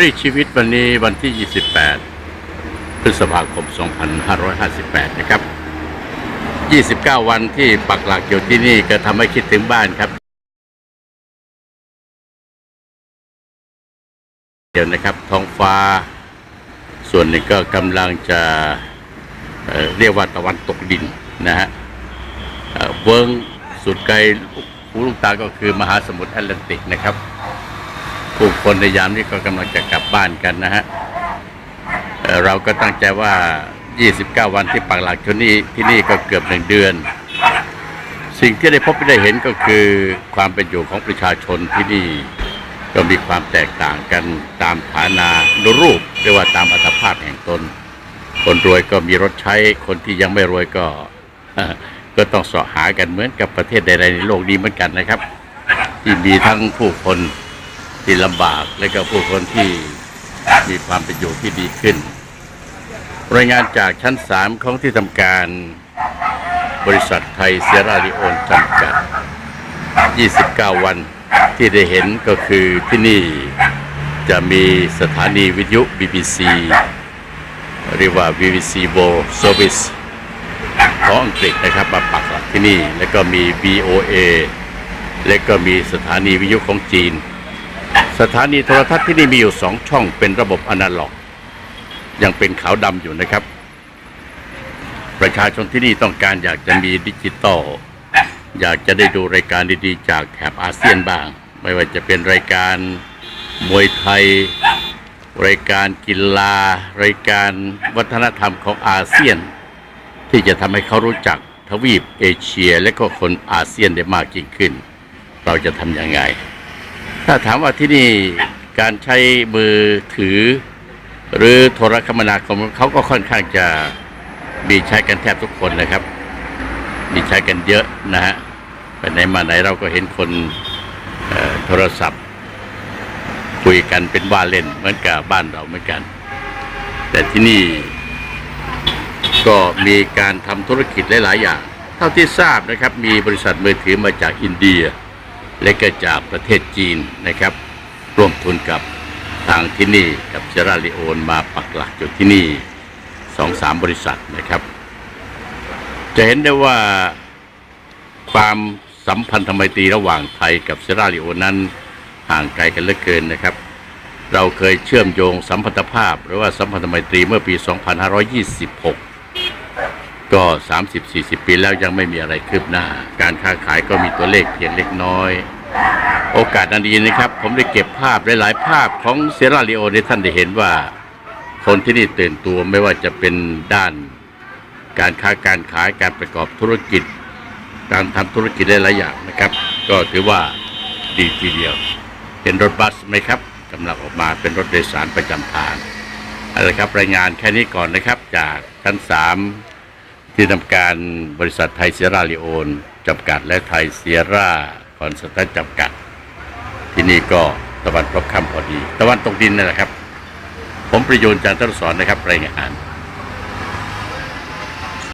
รีชีวิตวันนี้วันที่ 28 พฤษภาคม 2558 นะครับ 29 วันที่ปักหลักอยู่ที่นี่ก็ทำให้คิดถึงบ้านครับ เดี๋ยวนะครับท้องฟ้า ส่วนหนึ่งก็กำลังจะเเรียกว่าตะวันตกดินนะฮะเวิงสุดไกลหูลูกตาก็คือมหาสมุทรแอตแลนติกนะครับ ผู้คนในยามนี้ก็กำลังจะกลับบ้านกันนะฮะเราก็ตั้งใจว่า 29 วันที่ปักหลักที่นี่ที่นี่ก็เกือบหนึ่งเดือน สิ่งที่ได้พบได้เห็นก็คือความเป็นอยู่ของประชาชนที่นี่ก็มีความแตกต่างกันตามฐานานุรูปเรียกว่าตามอัตภาพแห่งตน คนรวยก็มีรถใช้ คนที่ยังไม่รวยก็ก็ต้องเสาะหากันเหมือนกับประเทศใดๆในโลกนี้เหมือนกันนะครับ ที่มีทั้งผู้คน ที่ลำบากและก็ผู้คนที่มีความเป็นอยู่ที่ดีขึ้น รายงานจากชั้น 3 ของที่ทำการบริษัทไทยเซราริโอนจำกัด 29 วันที่ได้เห็นก็คือที่นี่จะมีสถานีวิทยุ BBC เรียกว่า BBC World Service ของอังกฤษนะครับมาปักหลักที่นี่ แล้วก็มี VOA และก็มีสถานีวิทยุของจีน สถานีโทรทัศน์ที่นี่มีอยู่สองช่องเป็นระบบอนาล็อก ยังเป็นขาวดำอยู่นะครับ ประชาชนที่นี่ต้องการอยากจะมีดิจิตอลอยากจะได้ดูรายการดีๆ จากแถบอาเซียนบ้าง ไม่ว่าจะเป็นรายการมวยไทย รายการกีฬารายการวัฒนธรรมของอาเซียน ที่จะทำให้เขารู้จักทวีปเอเชียและก็คนอาเซียนได้มากยิ่งขึ้น เราจะทำยังไง ถ้าถามว่าที่นี่การใช้มือถือ หรือโทรคมนาคมเขาก็ค่อนข้างจะมีใช้กันแทบทุกคนนะครับ มีใช้กันเยอะนะฮะไปไหนมาไหนเราก็เห็นคนโทรศัพท์ คุยกันเป็นว่าเล่นเหมือนกับบ้านเราเหมือนกัน แต่ที่นี่ก็มีการทำธุรกิจหลาย ๆ อย่าง เท่าที่ทราบนะครับ มีบริษัทมือถือมาจากอินเดีย และก็จากประเทศจีนนะครับ ร่วมทุนกับทางที่นี่กับเซราลิโอนมาปักหลักอยู่ที่นี่สองสามบริษัทนะครับ จะเห็นได้ว่าความสัมพันธไมตรีระหว่างไทยกับเซราลิโอนั้นห่างไกลกันเหลือเกินนะครับ เราเคยเชื่อมโยงสัมพันธภาพ หรือว่าสัมพันธไมตรีเมื่อปี 2526 ก็ 30-40 ปีแล้วยังไม่มีอะไรคืบหน้า การค้าขายก็มีตัวเลขเพียงเล็กน้อย โอกาสอันดีนะครับ ผมได้เก็บภาพหลายๆ ภาพของเซราลิโอให้ท่านได้เห็นว่า คนที่นี่ตื่นตัวไม่ว่าจะเป็นด้าน การค้าการขายการประกอบธุรกิจ การทำธุรกิจได้หลายอย่างนะครับ ก็ถือว่าดีทีเดียวเป็นรถบัสไหมครับกำลังออกมาเป็นรถโดยสารประจำทางเอาละครับรายงานแค่นี้ก่อนนะครับ จากชั้นสาม ที่ทำการบริษัทไทยเซียร่าลิโอนจำกัดและไทยเซียร่าคอนสแตนจำกัด ที่นี่ก็ตะวันตกค่ำพอดี ตะวันตกดินนั่นแหละครับ ผมประยูนจันทรสอนนะครับรายงาน